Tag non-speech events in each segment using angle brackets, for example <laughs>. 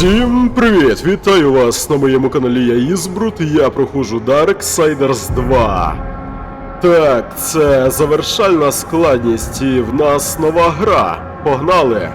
Всім привіт! Вітаю вас на моєму каналі Я Ізбрут. Я проходжу Darksiders 2. Так, це завершальна складність, і в нас нова гра. Погнали!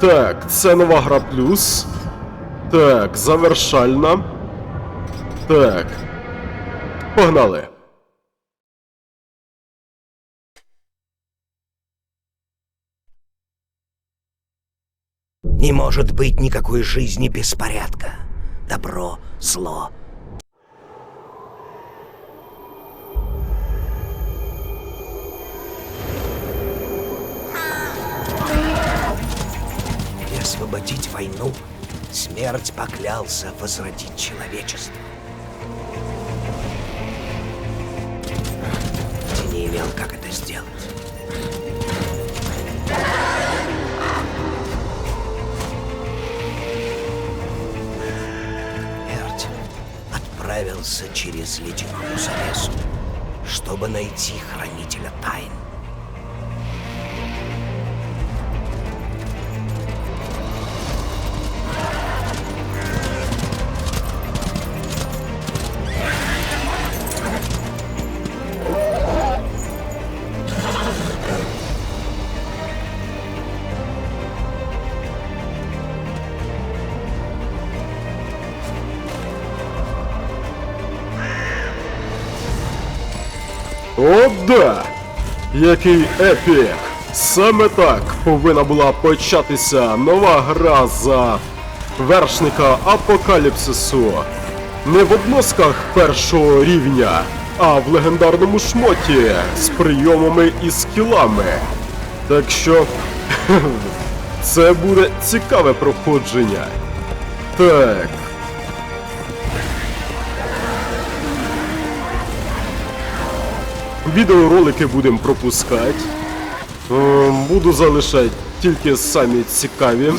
Так, це нова гра плюс. Так, завершальна. Так. Погнали. Не может быть никакой жизни без порядка. Добро, зло. И освободить войну, смерть поклялся возродить человечество. Ты не имел, как это сделать. Отправился через ледяную завесу, чтобы найти хранителя тайн. О, да! Який епік! Саме так повинна була початися нова гра за вершника апокаліпсису. Не в обносках першого рівня, а в легендарному шмоті з прийомами і скілами. Так що <laughs> це буде цікаве проходження. Так. Відеоролики будемо пропускати. Ем, Буду залишати тільки самі цікаві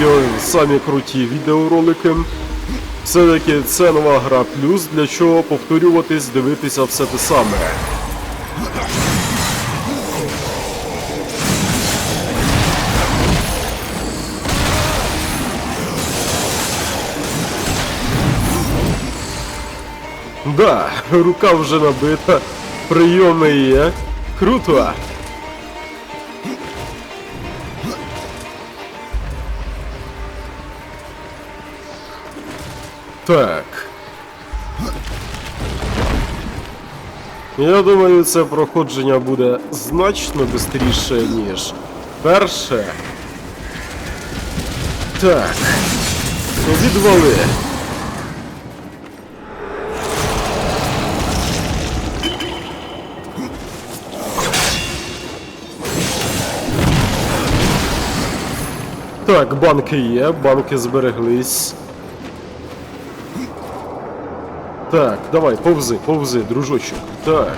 і самі круті відеоролики. Все-таки це нова гра плюс, для чого повторюватись, дивитися все те саме. Да, рука вже набита, прийоми є. Круто. Так. Я думаю, це проходження буде значно швидше, ніж перше. Так. Відвали. Так, банки є, банки збереглись. Так, давай, повзи, повзи, дружочок. Так.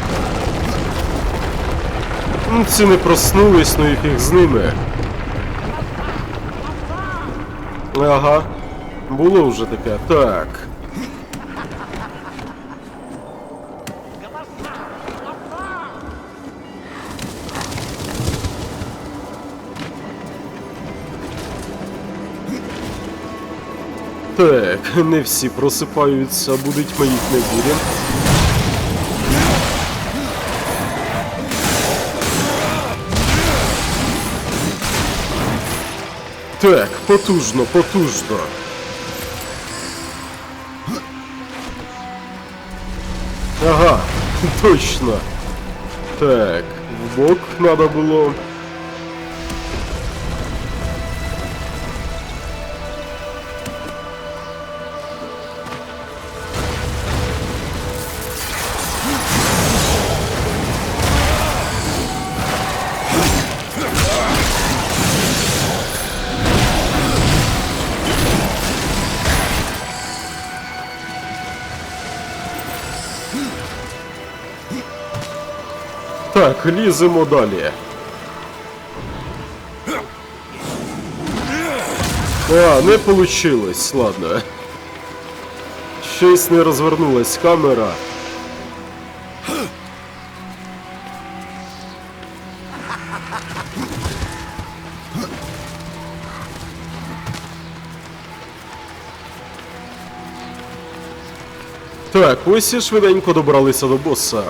Ну, ці не проснулись, ну їх з ними. Ага. Було вже таке. Так. Так, не всі просипаються, будуть ми їх не будемо. Так, потужно, потужно. Ага, точно. Так, в бок надо було. Так, ліземо далі. А, не вийшло, ладно. Щось не розвернулась камера. Так, ось і швиденько добралися до босса.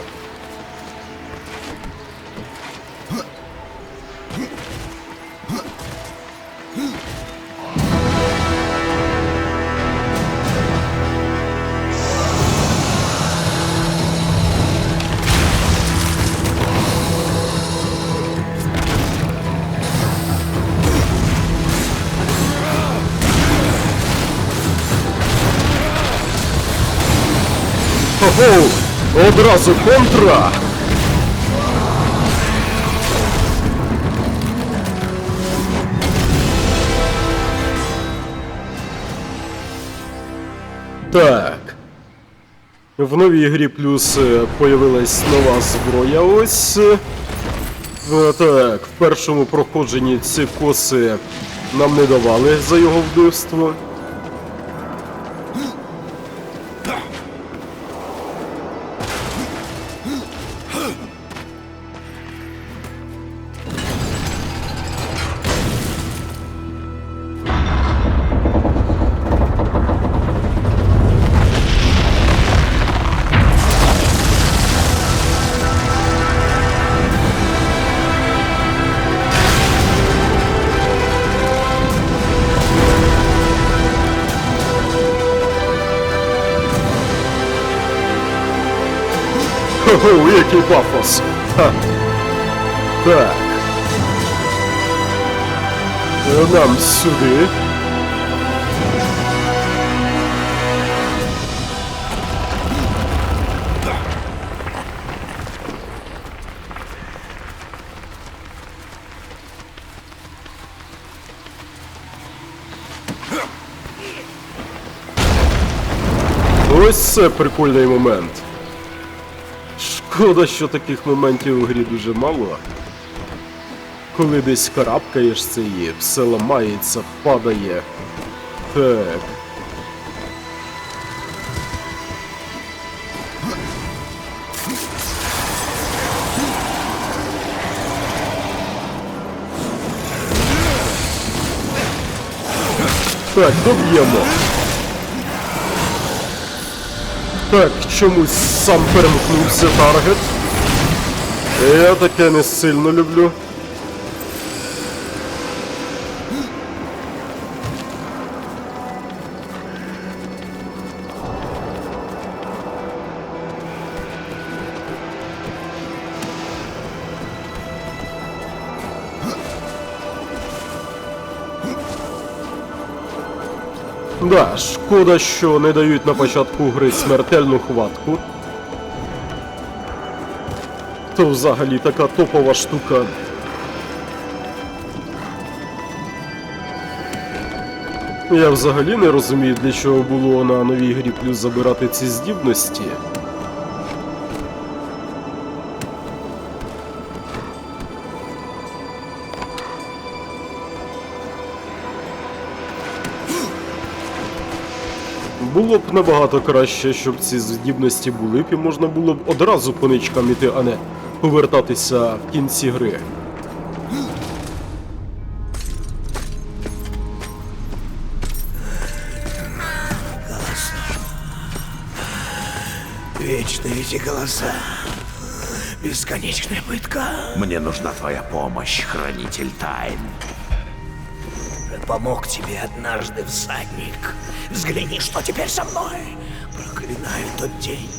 Одразу контра! Так. В новій грі плюс е, появилась нова зброя. Ось. е. Так, в першому проходженні ці коси нам не давали за його вбивство. Хо-хо, який пафос! Ха. Так. Нам сюди. Ось це прикольний момент. Шкода, що таких моментів у грі дуже мало. Коли десь карабкаєшся і все ламається, падає. Так. Так, доб'ємо. Так, чомусь сам перемкнувся таргет. Я таке не сильно люблю. Да, шкода, що не дають на початку гри смертельну хватку. То взагалі така топова штука. Я взагалі не розумію, для чого було на новій грі плюс забирати ці здібності. Було б набагато краще, щоб ці здібності були б і можна було б одразу по ничкам іти, а не повертатися в кінці гри. Вечные эти голоса. Бесконечная пытка. Мне нужна твоя помощь, хранитель тайн. Помог тебе однажды всадник. Взгляни, что теперь со мной. Проклинаю тот день.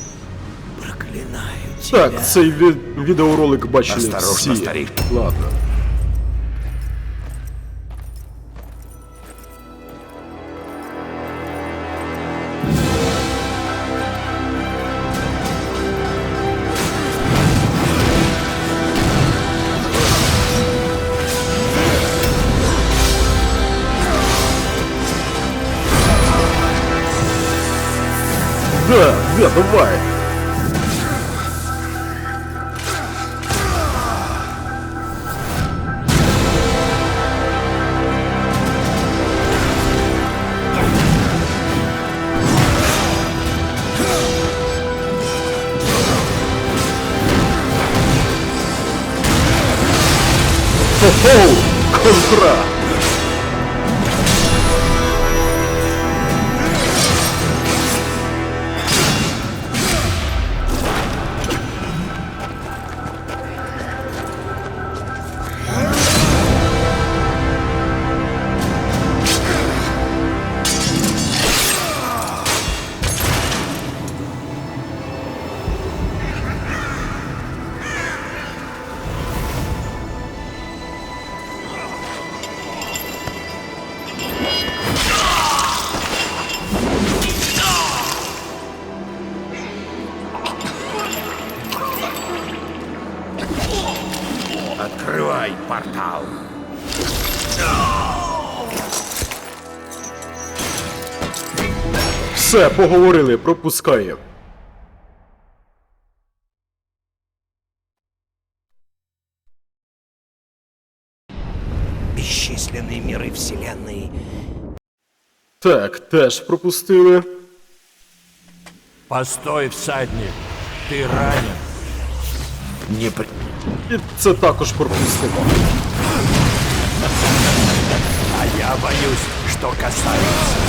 Проклинаю тебя. Так, цей ві- відеоролик бачили Осторожно, всі. старик. Ладно. Да, да, давай. Хо-хо! Контра! Все, поговорили, пропускаємо. Бесчисленные миры Вселенной Так, теж пропустили. Постой, всадник. Ты ранен. Не при... І це також пропустимо. А я боюсь, что касается.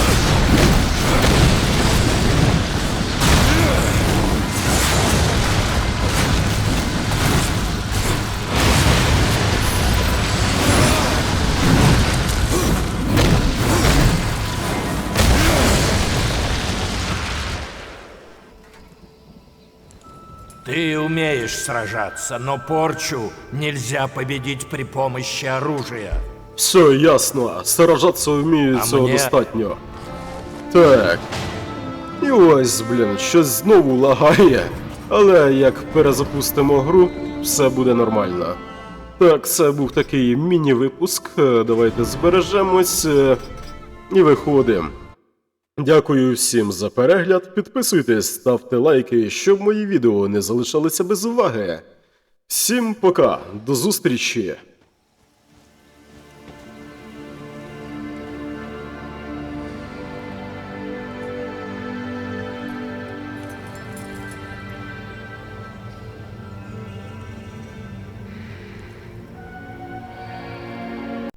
Ты умеешь сражаться, но порчу нельзя победить при помощи оружия. Все ясно, сражатися вмію А цього мені- достатньо. Так. І ось, блін, щось знову лагає. Але як перезапустимо гру, все буде нормально. Так, це був такий міні-випуск. Е, Давайте збережемось е, і виходимо. Дякую всім за перегляд. Підписуйтесь, ставте лайки, щоб мої відео не залишалися без уваги. Всім пока, до зустрічі!